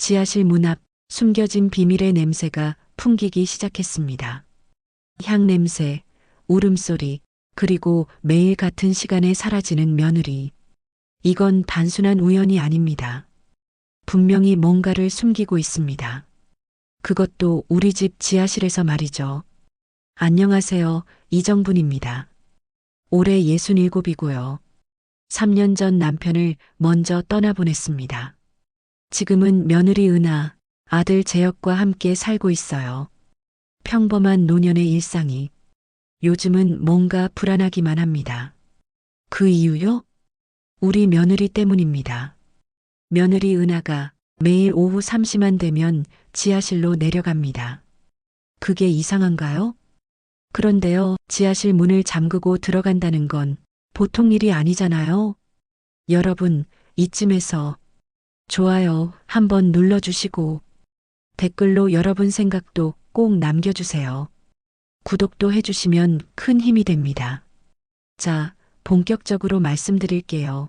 지하실 문 앞 숨겨진 비밀의 냄새가 풍기기 시작했습니다. 향 냄새, 울음소리, 그리고 매일 같은 시간에 사라지는 며느리. 이건 단순한 우연이 아닙니다. 분명히 뭔가를 숨기고 있습니다. 그것도 우리 집 지하실에서 말이죠. 안녕하세요. 이정분입니다. 올해 67이고요. 3년 전 남편을 먼저 떠나보냈습니다. 지금은 며느리 은하, 아들 재혁과 함께 살고 있어요. 평범한 노년의 일상이 요즘은 뭔가 불안하기만 합니다. 그 이유요? 우리 며느리 때문입니다. 며느리 은하가 매일 오후 3시만 되면 지하실로 내려갑니다. 그게 이상한가요? 그런데요, 지하실 문을 잠그고 들어간다는 건 보통 일이 아니잖아요. 여러분, 이쯤에서 좋아요 한번 눌러주시고 댓글로 여러분 생각도 꼭 남겨주세요. 구독도 해주시면 큰 힘이 됩니다. 자, 본격적으로 말씀드릴게요.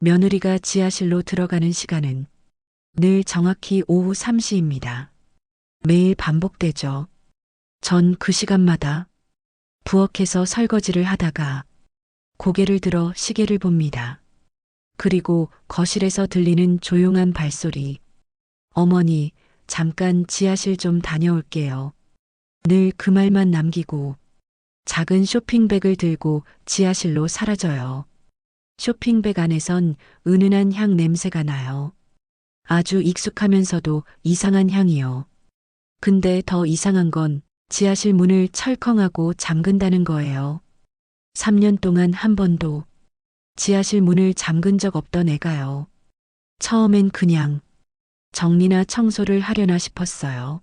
며느리가 지하실로 들어가는 시간은 늘 정확히 오후 3시입니다. 매일 반복되죠. 전 그 시간마다 부엌에서 설거지를 하다가 고개를 들어 시계를 봅니다. 그리고 거실에서 들리는 조용한 발소리. 어머니, 잠깐 지하실 좀 다녀올게요. 늘 그 말만 남기고 작은 쇼핑백을 들고 지하실로 사라져요. 쇼핑백 안에선 은은한 향 냄새가 나요. 아주 익숙하면서도 이상한 향이요. 근데 더 이상한 건 지하실 문을 철컹하고 잠근다는 거예요. 3년 동안 한 번도 지하실 문을 잠근 적 없던 애가요. 처음엔 그냥 정리나 청소를 하려나 싶었어요.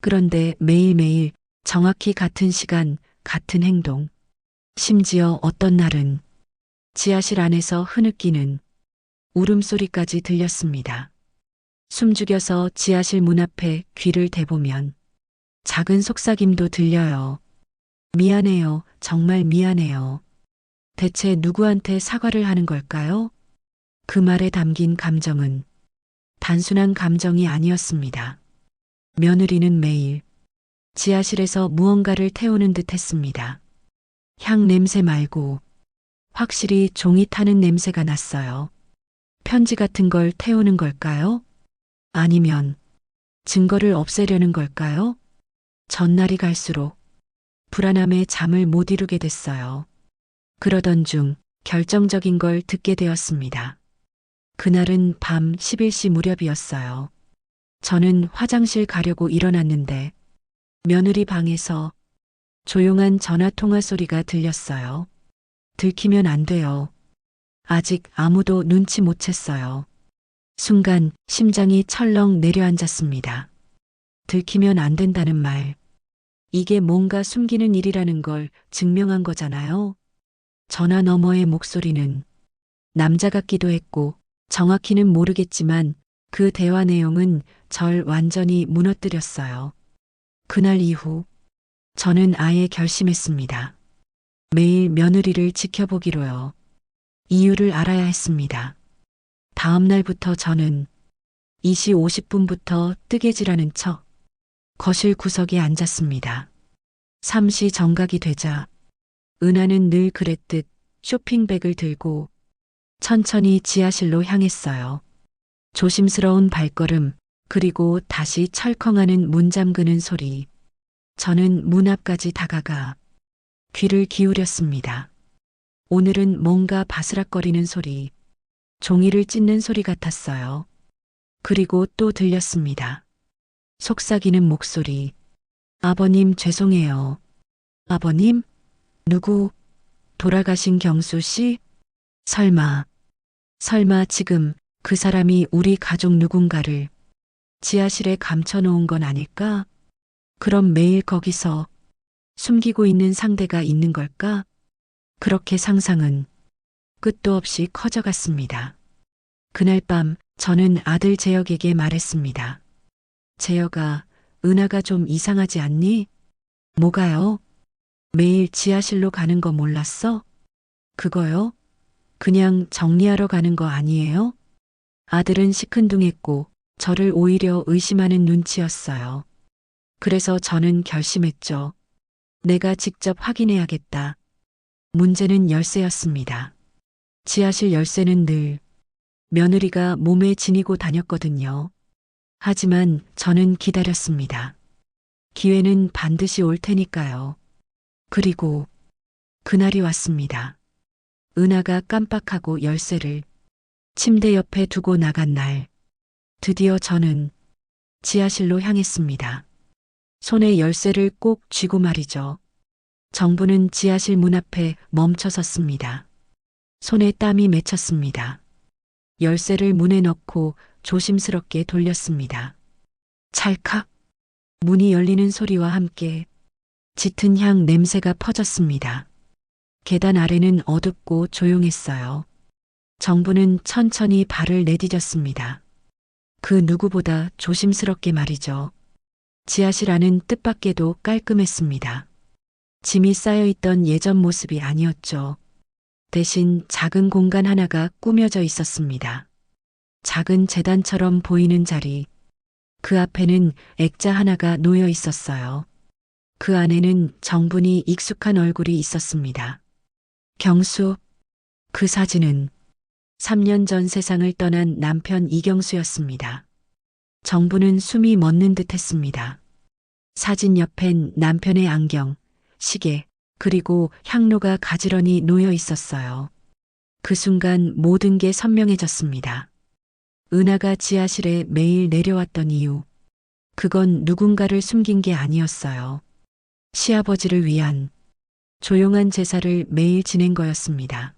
그런데 매일매일 정확히 같은 시간, 같은 행동. 심지어 어떤 날은 지하실 안에서 흐느끼는 울음소리까지 들렸습니다. 숨죽여서 지하실 문 앞에 귀를 대보면 작은 속삭임도 들려요. 미안해요. 정말 미안해요. 대체 누구한테 사과를 하는 걸까요? 그 말에 담긴 감정은 단순한 감정이 아니었습니다. 며느리는 매일 지하실에서 무언가를 태우는 듯 했습니다. 향 냄새 말고 확실히 종이 타는 냄새가 났어요. 편지 같은 걸 태우는 걸까요? 아니면 증거를 없애려는 걸까요? 전날이 갈수록 불안함에 잠을 못 이루게 됐어요. 그러던 중 결정적인 걸 듣게 되었습니다. 그날은 밤 11시 무렵이었어요. 저는 화장실 가려고 일어났는데 며느리 방에서 조용한 전화 통화 소리가 들렸어요. 들키면 안 돼요. 아직 아무도 눈치 못 챘어요. 순간 심장이 철렁 내려앉았습니다. 들키면 안 된다는 말. 이게 뭔가 숨기는 일이라는 걸 증명한 거잖아요. 전화 너머의 목소리는 남자 같기도 했고 정확히는 모르겠지만 그 대화 내용은 절 완전히 무너뜨렸어요. 그날 이후 저는 아예 결심했습니다. 매일 며느리를 지켜보기로요. 이유를 알아야 했습니다. 다음 날부터 저는 2시 50분부터 뜨개질하는 척 거실 구석에 앉았습니다. 3시 정각이 되자 은하는 늘 그랬듯 쇼핑백을 들고 천천히 지하실로 향했어요. 조심스러운 발걸음, 그리고 다시 철컹하는 문 잠그는 소리. 저는 문 앞까지 다가가 귀를 기울였습니다. 오늘은 뭔가 바스락거리는 소리, 종이를 찢는 소리 같았어요. 그리고 또 들렸습니다. 속삭이는 목소리. 아버님 죄송해요. 아버님? 누구? 돌아가신 경수 씨? 설마, 설마 지금 그 사람이 우리 가족 누군가를 지하실에 감춰놓은 건 아닐까? 그럼 매일 거기서 숨기고 있는 상대가 있는 걸까? 그렇게 상상은 끝도 없이 커져갔습니다. 그날 밤 저는 아들 재혁에게 말했습니다. 재혁아, 은하가 좀 이상하지 않니? 뭐가요? 매일 지하실로 가는 거 몰랐어? 그거요? 그냥 정리하러 가는 거 아니에요? 아들은 시큰둥했고 저를 오히려 의심하는 눈치였어요. 그래서 저는 결심했죠. 내가 직접 확인해야겠다. 문제는 열쇠였습니다. 지하실 열쇠는 늘 며느리가 몸에 지니고 다녔거든요. 하지만 저는 기다렸습니다. 기회는 반드시 올 테니까요. 그리고 그날이 왔습니다. 은하가 깜빡하고 열쇠를 침대 옆에 두고 나간 날, 드디어 저는 지하실로 향했습니다. 손에 열쇠를 꼭 쥐고 말이죠. 정부는 지하실 문 앞에 멈춰 섰습니다. 손에 땀이 맺혔습니다. 열쇠를 문에 넣고 조심스럽게 돌렸습니다. 찰칵! 문이 열리는 소리와 함께 짙은 향 냄새가 퍼졌습니다. 계단 아래는 어둡고 조용했어요. 정부는 천천히 발을 내디뎠습니다. 그 누구보다 조심스럽게 말이죠. 지하실 안은 뜻밖에도 깔끔했습니다. 짐이 쌓여있던 예전 모습이 아니었죠. 대신 작은 공간 하나가 꾸며져 있었습니다. 작은 재단처럼 보이는 자리. 그 앞에는 액자 하나가 놓여 있었어요. 그 안에는 정분이 익숙한 얼굴이 있었습니다. 경수. 그 사진은 3년 전 세상을 떠난 남편 이경수였습니다. 정부는 숨이 멎는 듯 했습니다. 사진 옆엔 남편의 안경, 시계, 그리고 향로가 가지런히 놓여 있었어요. 그 순간 모든 게 선명해졌습니다. 은하가 지하실에 매일 내려왔던 이유. 그건 누군가를 숨긴 게 아니었어요. 시아버지를 위한 조용한 제사를 매일 지낸 거였습니다.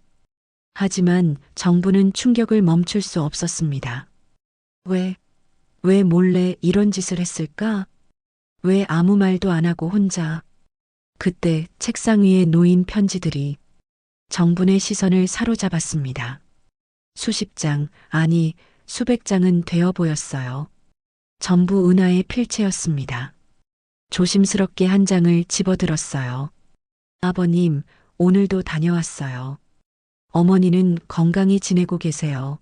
하지만 정부는 충격을 멈출 수 없었습니다. 왜, 왜 몰래 이런 짓을 했을까? 왜 아무 말도 안 하고 혼자. 그때 책상 위에 놓인 편지들이 정분의 시선을 사로잡았습니다. 수십 장, 아니, 수백 장은 되어 보였어요. 전부 은하의 필체였습니다. 조심스럽게 한 장을 집어들었어요. 아버님, 오늘도 다녀왔어요. 어머니는 건강히 지내고 계세요.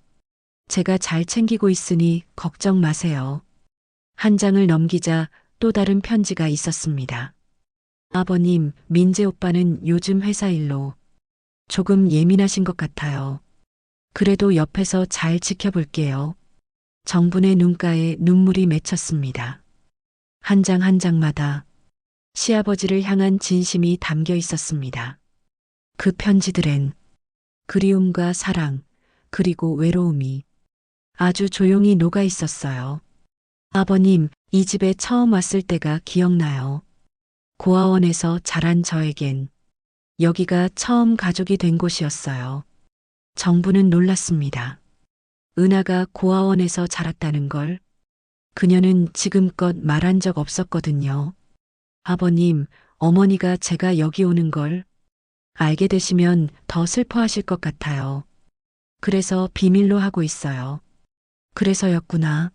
제가 잘 챙기고 있으니 걱정 마세요. 한 장을 넘기자 또 다른 편지가 있었습니다. 아버님, 민재 오빠는 요즘 회사 일로 조금 예민하신 것 같아요. 그래도 옆에서 잘 지켜볼게요. 정분의 눈가에 눈물이 맺혔습니다. 한 장 한 장마다 시아버지를 향한 진심이 담겨 있었습니다. 그 편지들엔 그리움과 사랑, 그리고 외로움이 아주 조용히 녹아 있었어요. 아버님, 이 집에 처음 왔을 때가 기억나요. 고아원에서 자란 저에겐 여기가 처음 가족이 된 곳이었어요. 정부는 놀랐습니다. 은하가 고아원에서 자랐다는 걸 그녀는 지금껏 말한 적 없었거든요. 아버님, 어머니가 제가 여기 오는 걸 알게 되시면 더 슬퍼하실 것 같아요. 그래서 비밀로 하고 있어요. 그래서였구나.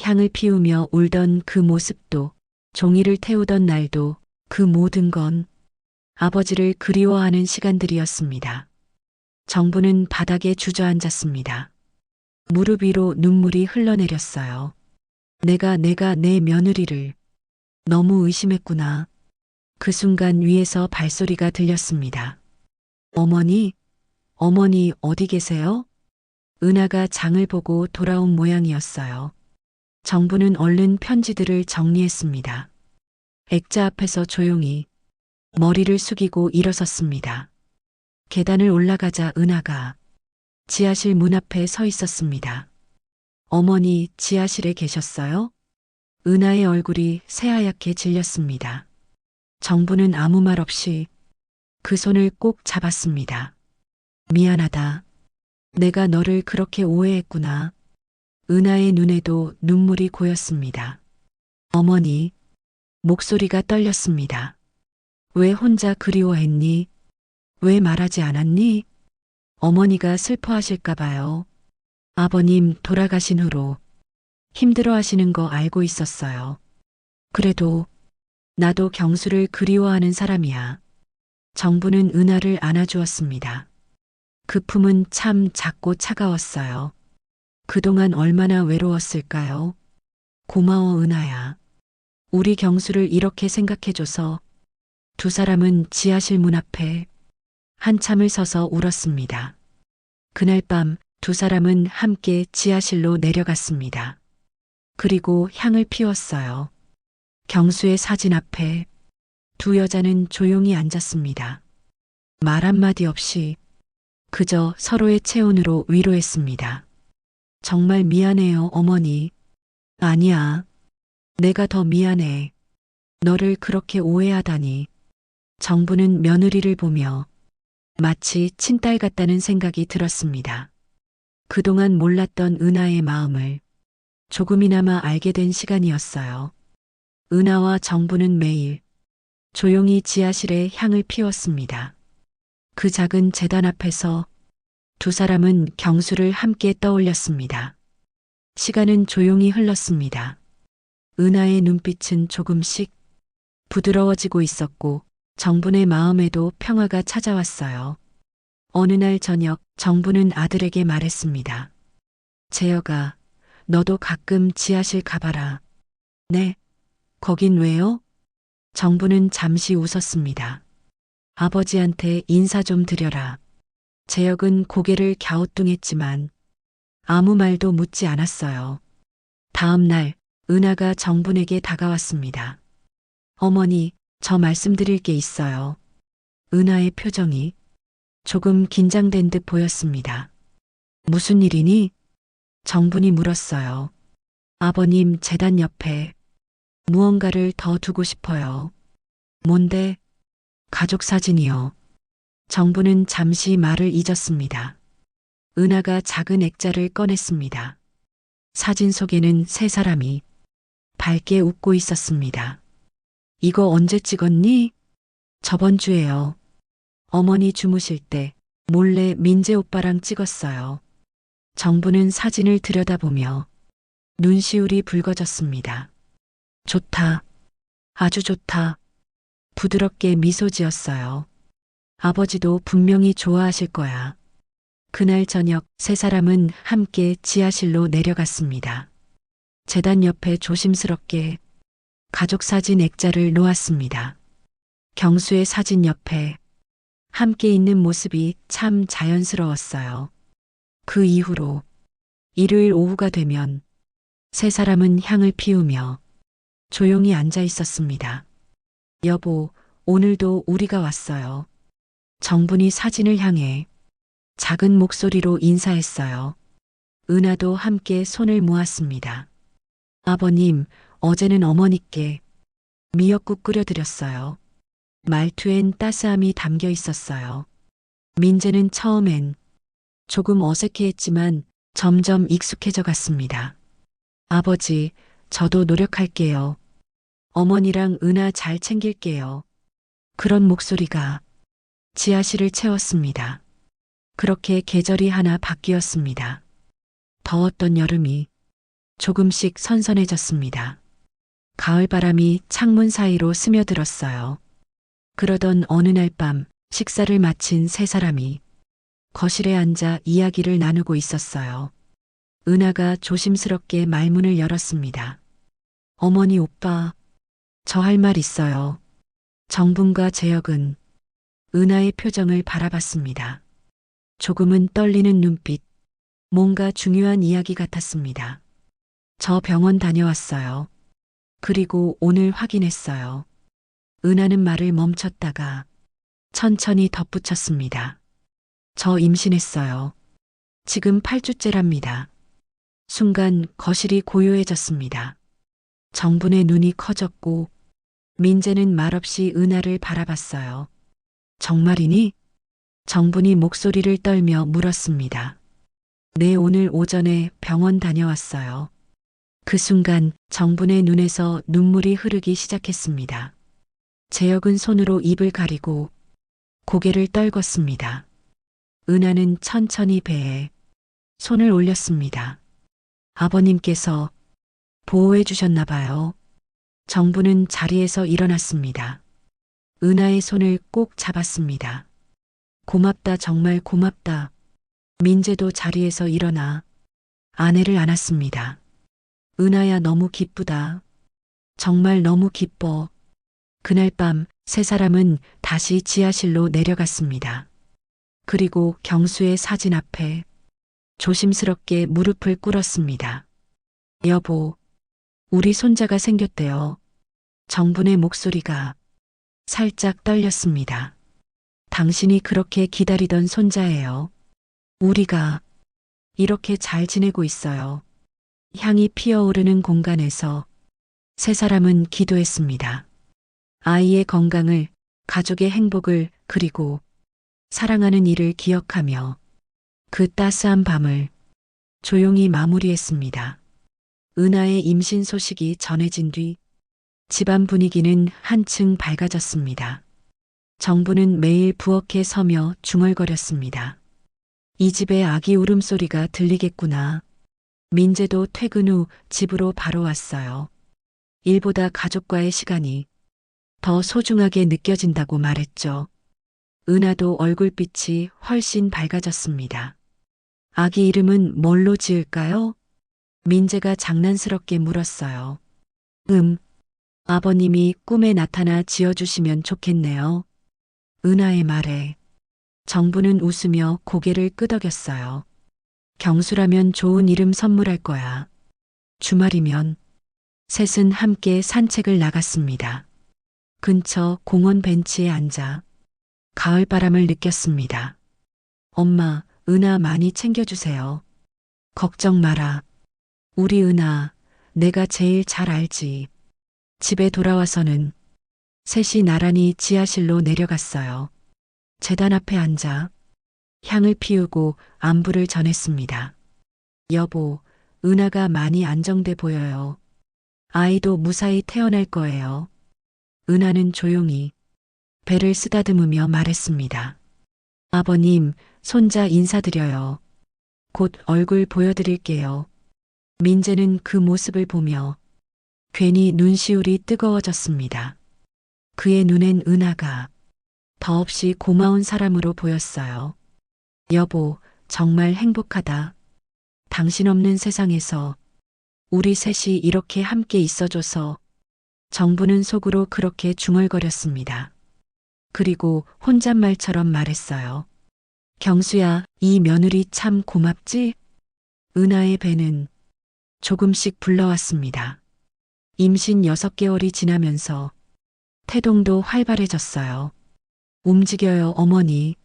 향을 피우며 울던 그 모습도, 종이를 태우던 날도, 그 모든 건 아버지를 그리워하는 시간들이었습니다. 정부는 바닥에 주저앉았습니다. 무릎 위로 눈물이 흘러내렸어요. 내가 내가 내 며느리를 너무 의심했구나. 그 순간 위에서 발소리가 들렸습니다. 어머니, 어머니 어디 계세요? 은하가 장을 보고 돌아온 모양이었어요. 정부는 얼른 편지들을 정리했습니다. 액자 앞에서 조용히 머리를 숙이고 일어섰습니다. 계단을 올라가자 은하가 지하실 문 앞에 서 있었습니다. 어머니 지하실에 계셨어요? 은하의 얼굴이 새하얗게 질렸습니다. 정부는 아무 말 없이 그 손을 꼭 잡았습니다. 미안하다. 내가 너를 그렇게 오해했구나. 은하의 눈에도 눈물이 고였습니다. 어머니, 목소리가 떨렸습니다. 왜 혼자 그리워했니? 왜 말하지 않았니? 어머니가 슬퍼하실까봐요. 아버님 돌아가신 후로 힘들어 하시는 거 알고 있었어요. 그래도 나도 경수를 그리워하는 사람이야. 정부는 은하를 안아주었습니다. 그 품은 참 작고 차가웠어요. 그동안 얼마나 외로웠을까요? 고마워, 은하야. 우리 경수를 이렇게 생각해줘서 두 사람은 지하실 문 앞에 한참을 서서 울었습니다. 그날 밤 두 사람은 함께 지하실로 내려갔습니다. 그리고 향을 피웠어요. 경수의 사진 앞에 두 여자는 조용히 앉았습니다. 말 한마디 없이 그저 서로의 체온으로 위로했습니다. 정말 미안해요, 어머니. 아니야. 내가 더 미안해. 너를 그렇게 오해하다니. 정부는 며느리를 보며 마치 친딸 같다는 생각이 들었습니다. 그동안 몰랐던 은하의 마음을 조금이나마 알게 된 시간이었어요. 은하와 정부는 매일 조용히 지하실에 향을 피웠습니다. 그 작은 재단 앞에서 두 사람은 경수를 함께 떠올렸습니다. 시간은 조용히 흘렀습니다. 은하의 눈빛은 조금씩 부드러워지고 있었고 정분의 마음에도 평화가 찾아왔어요. 어느 날 저녁 정부는 아들에게 말했습니다. 재혁아, 너도 가끔 지하실 가봐라. 네. 거긴 왜요? 정부는 잠시 웃었습니다. 아버지한테 인사 좀 드려라. 재혁은 고개를 갸우뚱했지만 아무 말도 묻지 않았어요. 다음 날 은하가 정분에게 다가왔습니다. 어머니, 저 말씀드릴 게 있어요. 은하의 표정이 조금 긴장된 듯 보였습니다. 무슨 일이니? 정분이 물었어요. 아버님 재단 옆에 무언가를 더 두고 싶어요. 뭔데? 가족 사진이요. 정부는 잠시 말을 잊었습니다. 은하가 작은 액자를 꺼냈습니다. 사진 속에는 세 사람이 밝게 웃고 있었습니다. 이거 언제 찍었니? 저번 주에요. 어머니 주무실 때 몰래 민재 오빠랑 찍었어요. 정부는 사진을 들여다보며 눈시울이 붉어졌습니다. 좋다. 아주 좋다. 부드럽게 미소 지었어요. 아버지도 분명히 좋아하실 거야. 그날 저녁 세 사람은 함께 지하실로 내려갔습니다. 재단 옆에 조심스럽게 가족 사진 액자를 놓았습니다. 경수의 사진 옆에 함께 있는 모습이 참 자연스러웠어요. 그 이후로 일요일 오후가 되면 세 사람은 향을 피우며 조용히 앉아 있었습니다. 여보, 오늘도 우리가 왔어요. 정분이 사진을 향해 작은 목소리로 인사했어요. 은하도 함께 손을 모았습니다. 아버님, 어제는 어머니께 미역국 끓여드렸어요. 말투엔 따스함이 담겨 있었어요. 민재는 처음엔 조금 어색해했지만 점점 익숙해져 갔습니다. 아버지, 저도 노력할게요. 어머니랑 은하 잘 챙길게요. 그런 목소리가 지하실을 채웠습니다. 그렇게 계절이 하나 바뀌었습니다. 더웠던 여름이 조금씩 선선해졌습니다. 가을 바람이 창문 사이로 스며들었어요. 그러던 어느 날 밤 식사를 마친 세 사람이 거실에 앉아 이야기를 나누고 있었어요. 은하가 조심스럽게 말문을 열었습니다. 어머니 오빠, 저 할 말 있어요. 정분과 재혁은 은하의 표정을 바라봤습니다. 조금은 떨리는 눈빛, 뭔가 중요한 이야기 같았습니다. 저 병원 다녀왔어요. 그리고 오늘 확인했어요. 은하는 말을 멈췄다가 천천히 덧붙였습니다. 저 임신했어요. 지금 8주째랍니다. 순간 거실이 고요해졌습니다. 정분의 눈이 커졌고 민재는 말없이 은하를 바라봤어요. 정말이니? 정분이 목소리를 떨며 물었습니다. 네, 오늘 오전에 병원 다녀왔어요. 그 순간 정분의 눈에서 눈물이 흐르기 시작했습니다. 재혁은 손으로 입을 가리고 고개를 떨궜습니다. 은하는 천천히 배에 손을 올렸습니다. 아버님께서 보호해 주셨나 봐요. 정부는 자리에서 일어났습니다. 은하의 손을 꼭 잡았습니다. 고맙다, 정말 고맙다. 민재도 자리에서 일어나 아내를 안았습니다. 은하야 너무 기쁘다. 정말 너무 기뻐. 그날 밤 세 사람은 다시 지하실로 내려갔습니다. 그리고 경수의 사진 앞에 조심스럽게 무릎을 꿇었습니다. 여보, 우리 손자가 생겼대요. 정분의 목소리가 살짝 떨렸습니다. 당신이 그렇게 기다리던 손자예요. 우리가 이렇게 잘 지내고 있어요. 향이 피어오르는 공간에서 세 사람은 기도했습니다. 아이의 건강을, 가족의 행복을, 그리고 사랑하는 이를 기억하며 그 따스한 밤을 조용히 마무리했습니다. 은하의 임신 소식이 전해진 뒤 집안 분위기는 한층 밝아졌습니다. 정부는 매일 부엌에 서며 중얼거렸습니다. 이 집에 아기 울음소리가 들리겠구나. 민재도 퇴근 후 집으로 바로 왔어요. 일보다 가족과의 시간이 더 소중하게 느껴진다고 말했죠. 은하도 얼굴빛이 훨씬 밝아졌습니다. 아기 이름은 뭘로 지을까요? 민재가 장난스럽게 물었어요. 음, 아버님이 꿈에 나타나 지어주시면 좋겠네요. 은하의 말에 정부는 웃으며 고개를 끄덕였어요. 경수라면 좋은 이름 선물할 거야. 주말이면 셋은 함께 산책을 나갔습니다. 근처 공원 벤치에 앉아 가을 바람을 느꼈습니다. 엄마, 은하 많이 챙겨주세요. 걱정 마라. 우리 은하, 내가 제일 잘 알지. 집에 돌아와서는 셋이 나란히 지하실로 내려갔어요. 재단 앞에 앉아 향을 피우고 안부를 전했습니다. 여보, 은하가 많이 안정돼 보여요. 아이도 무사히 태어날 거예요. 은하는 조용히 배를 쓰다듬으며 말했습니다. 아버님, 손자 인사드려요. 곧 얼굴 보여드릴게요. 민재는 그 모습을 보며 괜히 눈시울이 뜨거워졌습니다. 그의 눈엔 은하가 더없이 고마운 사람으로 보였어요. 여보, 정말 행복하다. 당신 없는 세상에서 우리 셋이 이렇게 함께 있어줘서 정부는 속으로 그렇게 중얼거렸습니다. 그리고 혼잣말처럼 말했어요. 경수야, 이 며느리 참 고맙지? 은하의 배는 조금씩 불러왔습니다. 임신 6개월이 지나면서 태동도 활발해졌어요. 움직여요, 어머니.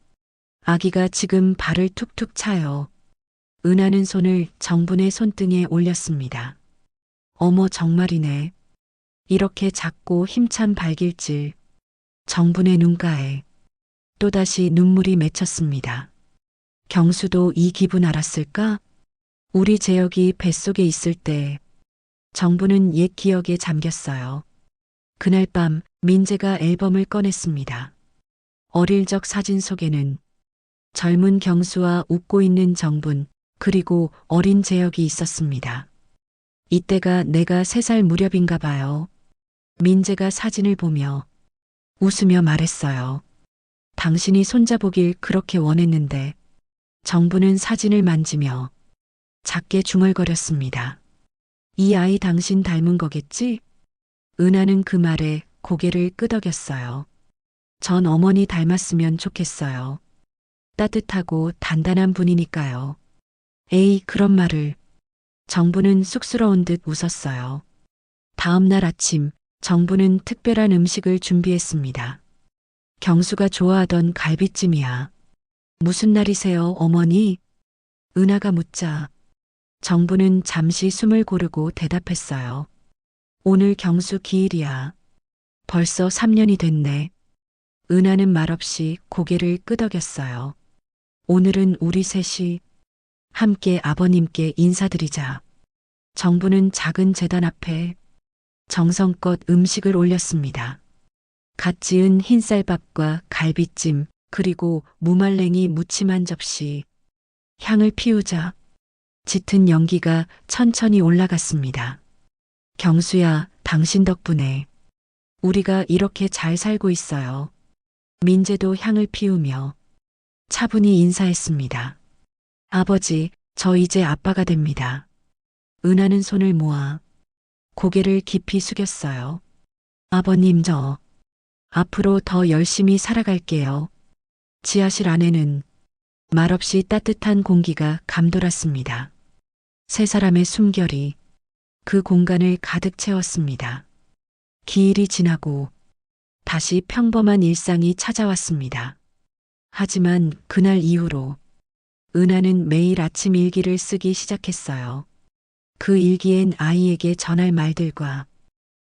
아기가 지금 발을 툭툭 차요. 은하는 손을 정분의 손등에 올렸습니다. 어머, 정말이네. 이렇게 작고 힘찬 발길질. 정분의 눈가에 또다시 눈물이 맺혔습니다. 경수도 이 기분 알았을까? 우리 재혁이 뱃속에 있을 때 정부는 옛 기억에 잠겼어요. 그날 밤 민재가 앨범을 꺼냈습니다. 어릴 적 사진 속에는 젊은 경수와 웃고 있는 정분, 그리고 어린 재혁이 있었습니다. 이때가 내가 세 살 무렵인가 봐요. 민재가 사진을 보며 웃으며 말했어요. 당신이 손자보길 그렇게 원했는데 정부는 사진을 만지며 작게 중얼거렸습니다. 이 아이 당신 닮은 거겠지? 은하는 그 말에 고개를 끄덕였어요. 전 어머니 닮았으면 좋겠어요. 따뜻하고 단단한 분이니까요. 에이, 그런 말을. 정부는 쑥스러운 듯 웃었어요. 다음 날 아침, 정부는 특별한 음식을 준비했습니다. 경수가 좋아하던 갈비찜이야. 무슨 날이세요, 어머니? 은하가 묻자 정부는 잠시 숨을 고르고 대답했어요. 오늘 경수 기일이야. 벌써 3년이 됐네. 은하는 말없이 고개를 끄덕였어요. 오늘은 우리 셋이 함께 아버님께 인사드리자. 정부는 작은 재단 앞에 정성껏 음식을 올렸습니다. 갓 지은 흰쌀밥과 갈비찜, 그리고 무말랭이 무침 한 접시. 향을 피우자 짙은 연기가 천천히 올라갔습니다. 경수야, 당신 덕분에 우리가 이렇게 잘 살고 있어요. 민재도 향을 피우며 차분히 인사했습니다. 아버지, 저 이제 아빠가 됩니다. 은하는 손을 모아 고개를 깊이 숙였어요. 아버님 저 앞으로 더 열심히 살아갈게요. 지하실 안에는 말없이 따뜻한 공기가 감돌았습니다. 세 사람의 숨결이 그 공간을 가득 채웠습니다. 기일이 지나고 다시 평범한 일상이 찾아왔습니다. 하지만 그날 이후로 은하는 매일 아침 일기를 쓰기 시작했어요. 그 일기엔 아이에게 전할 말들과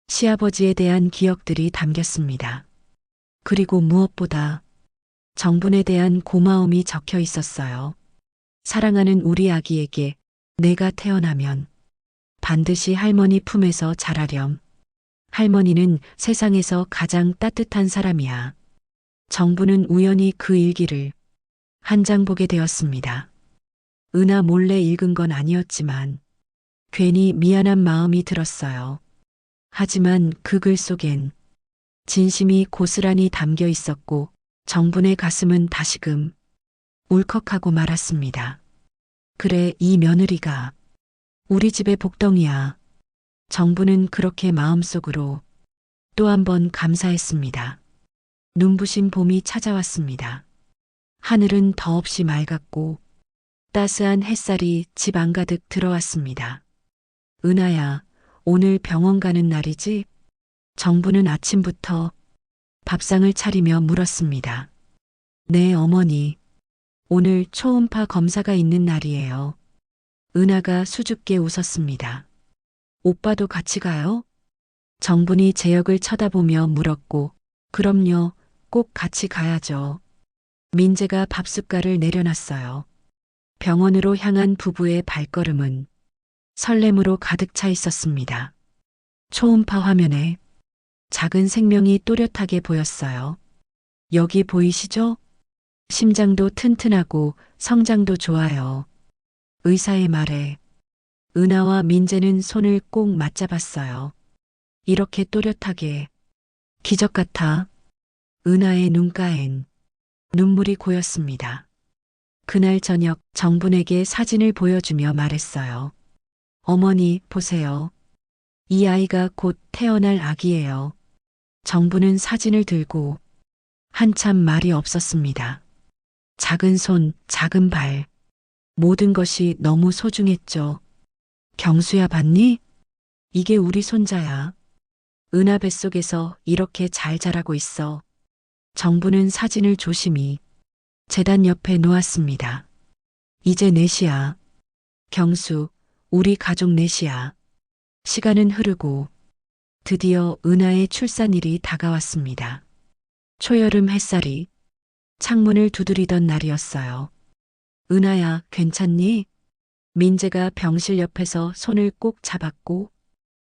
시아버지에 대한 기억들이 담겼습니다. 그리고 무엇보다 정분에 대한 고마움이 적혀 있었어요. 사랑하는 우리 아기에게 내가 태어나면 반드시 할머니 품에서 자라렴. 할머니는 세상에서 가장 따뜻한 사람이야. 정부는 우연히 그 일기를 한 장 보게 되었습니다. 은하 몰래 읽은 건 아니었지만 괜히 미안한 마음이 들었어요. 하지만 그 글 속엔 진심이 고스란히 담겨 있었고 정분의 가슴은 다시금 울컥하고 말았습니다. 그래, 이 며느리가 우리 집의 복덩이야. 정부는 그렇게 마음속으로 또 한 번 감사했습니다. 눈부신 봄이 찾아왔습니다. 하늘은 더없이 맑았고 따스한 햇살이 집 안가득 들어왔습니다. 은하야, 오늘 병원 가는 날이지? 정부는 아침부터 밥상을 차리며 물었습니다. 네, 어머니. 오늘 초음파 검사가 있는 날이에요. 은하가 수줍게 웃었습니다. 오빠도 같이 가요? 정분이 제 역을 쳐다보며 물었고, 그럼요, 꼭 같이 가야죠. 민재가 밥숟갈을 내려놨어요. 병원으로 향한 부부의 발걸음은 설렘으로 가득 차 있었습니다. 초음파 화면에 작은 생명이 또렷하게 보였어요. 여기 보이시죠? 심장도 튼튼하고 성장도 좋아요. 의사의 말에 은하와 민재는 손을 꼭 맞잡았어요. 이렇게 또렷하게 기적 같아 은하의 눈가엔 눈물이 고였습니다. 그날 저녁 정분에게 사진을 보여주며 말했어요. 어머니, 보세요. 이 아이가 곧 태어날 아기예요. 정부는 사진을 들고 한참 말이 없었습니다. 작은 손, 작은 발. 모든 것이 너무 소중했죠. 경수야 봤니? 이게 우리 손자야. 은하 뱃속에서 이렇게 잘 자라고 있어. 정부는 사진을 조심히 재단 옆에 놓았습니다. 이제 넷이야. 경수, 우리 가족 넷이야. 시간은 흐르고 드디어 은하의 출산일이 다가왔습니다. 초여름 햇살이 창문을 두드리던 날이었어요. 은하야, 괜찮니? 민재가 병실 옆에서 손을 꼭 잡았고,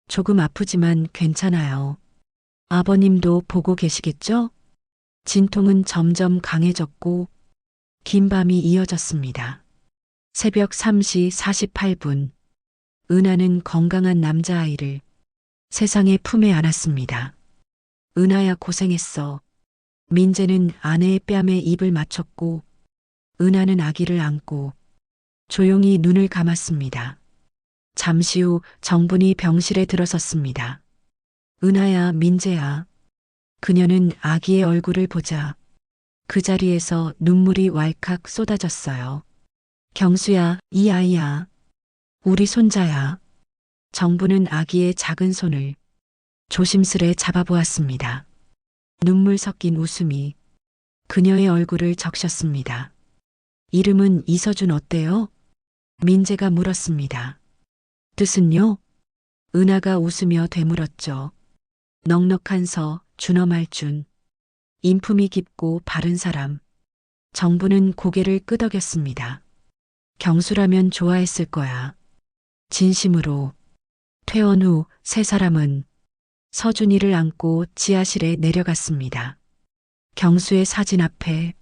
조금 아프지만 괜찮아요. 아버님도 보고 계시겠죠? 진통은 점점 강해졌고, 긴 밤이 이어졌습니다. 새벽 3시 48분, 은하는 건강한 남자아이를 세상의 품에 안았습니다. 은하야 고생했어. 민재는 아내의 뺨에 입을 맞췄고, 은하는 아기를 안고 조용히 눈을 감았습니다. 잠시 후 정분이 병실에 들어섰습니다. 은하야, 민재야. 그녀는 아기의 얼굴을 보자 그 자리에서 눈물이 왈칵 쏟아졌어요. 경수야, 이 아이야. 우리 손자야. 정부는 아기의 작은 손을 조심스레 잡아보았습니다. 눈물 섞인 웃음이 그녀의 얼굴을 적셨습니다. 이름은 이서준 어때요? 민재가 물었습니다. 뜻은요? 은하가 웃으며 되물었죠. 넉넉한 서, 준엄할 준. 인품이 깊고 바른 사람. 정부는 고개를 끄덕였습니다. 경수라면 좋아했을 거야. 진심으로. 퇴원 후 세 사람은 서준이를 안고 지하실에 내려갔습니다. 경수의 사진 앞에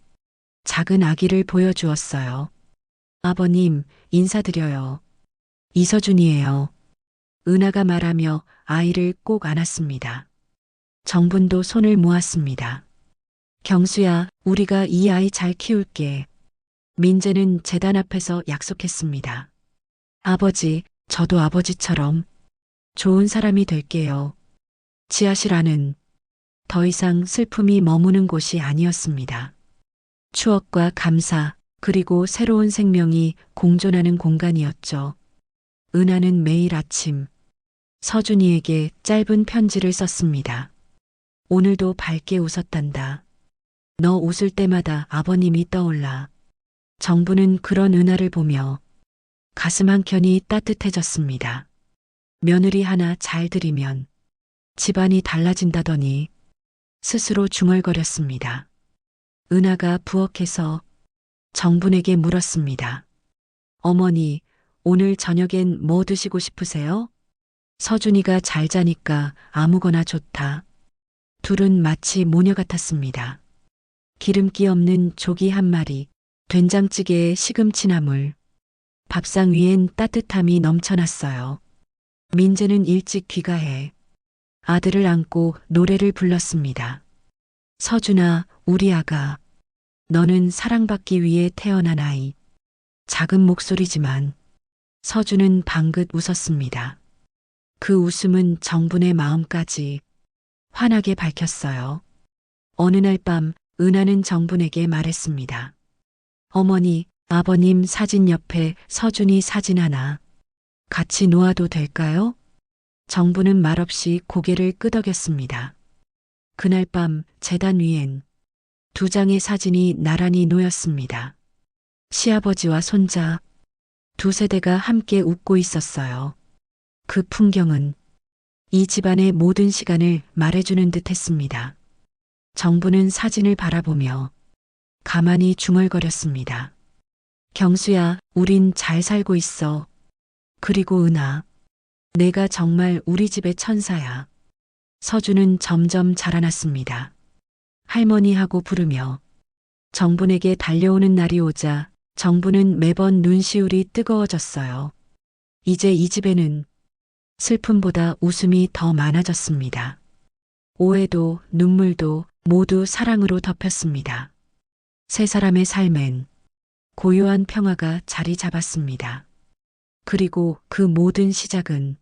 작은 아기를 보여주었어요. 아버님, 인사드려요. 이서준이에요. 은하가 말하며 아이를 꼭 안았습니다. 정분도 손을 모았습니다. 경수야, 우리가 이 아이 잘 키울게. 민재는 재단 앞에서 약속했습니다. 아버지, 저도 아버지처럼 좋은 사람이 될게요. 지하실 안은 더 이상 슬픔이 머무는 곳이 아니었습니다. 추억과 감사, 그리고 새로운 생명이 공존하는 공간이었죠. 은하는 매일 아침 서준이에게 짧은 편지를 썼습니다. 오늘도 밝게 웃었단다. 너 웃을 때마다 아버님이 떠올라. 정부는 그런 은하를 보며 가슴 한켠이 따뜻해졌습니다. 며느리 하나 잘 들이면 집안이 달라진다더니 스스로 중얼거렸습니다. 은하가 부엌에서 정분에게 물었습니다. 어머니, 오늘 저녁엔 뭐 드시고 싶으세요? 서준이가 잘 자니까 아무거나 좋다. 둘은 마치 모녀 같았습니다. 기름기 없는 조기 한 마리, 된장찌개에 시금치 나물, 밥상 위엔 따뜻함이 넘쳐났어요. 민재는 일찍 귀가해 아들을 안고 노래를 불렀습니다. 서준아, 우리 아가. 너는 사랑받기 위해 태어난 아이. 작은 목소리지만 서준은 방긋 웃었습니다. 그 웃음은 정분의 마음까지 환하게 밝혔어요. 어느 날 밤 은하는 정분에게 말했습니다. 어머니, 아버님 사진 옆에 서준이 사진 하나 같이 놓아도 될까요? 정부는 말없이 고개를 끄덕였습니다. 그날 밤 재단 위엔 두 장의 사진이 나란히 놓였습니다. 시아버지와 손자 두 세대가 함께 웃고 있었어요. 그 풍경은 이 집안의 모든 시간을 말해주는 듯 했습니다. 정부는 사진을 바라보며 가만히 중얼거렸습니다. 경수야, 우린 잘 살고 있어. 그리고 은하, 내가 정말 우리 집의 천사야. 서준은 점점 자라났습니다. 할머니하고 부르며 정분에게 달려오는 날이 오자 정분은 매번 눈시울이 뜨거워졌어요. 이제 이 집에는 슬픔보다 웃음이 더 많아졌습니다. 오해도 눈물도 모두 사랑으로 덮였습니다. 세 사람의 삶엔 고요한 평화가 자리 잡았습니다. 그리고 그 모든 시작은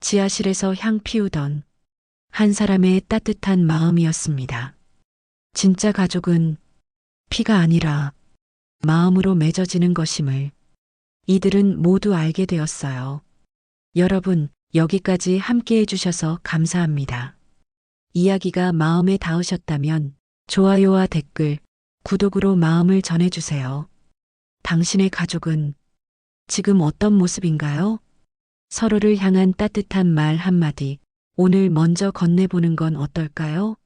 지하실에서 향 피우던 한 사람의 따뜻한 마음이었습니다. 진짜 가족은 피가 아니라 마음으로 맺어지는 것임을 이들은 모두 알게 되었어요. 여러분, 여기까지 함께 해주셔서 감사합니다. 이야기가 마음에 닿으셨다면 좋아요와 댓글, 구독으로 마음을 전해주세요. 당신의 가족은 지금 어떤 모습인가요? 서로를 향한 따뜻한 말 한마디, 오늘 먼저 건네보는 건 어떨까요?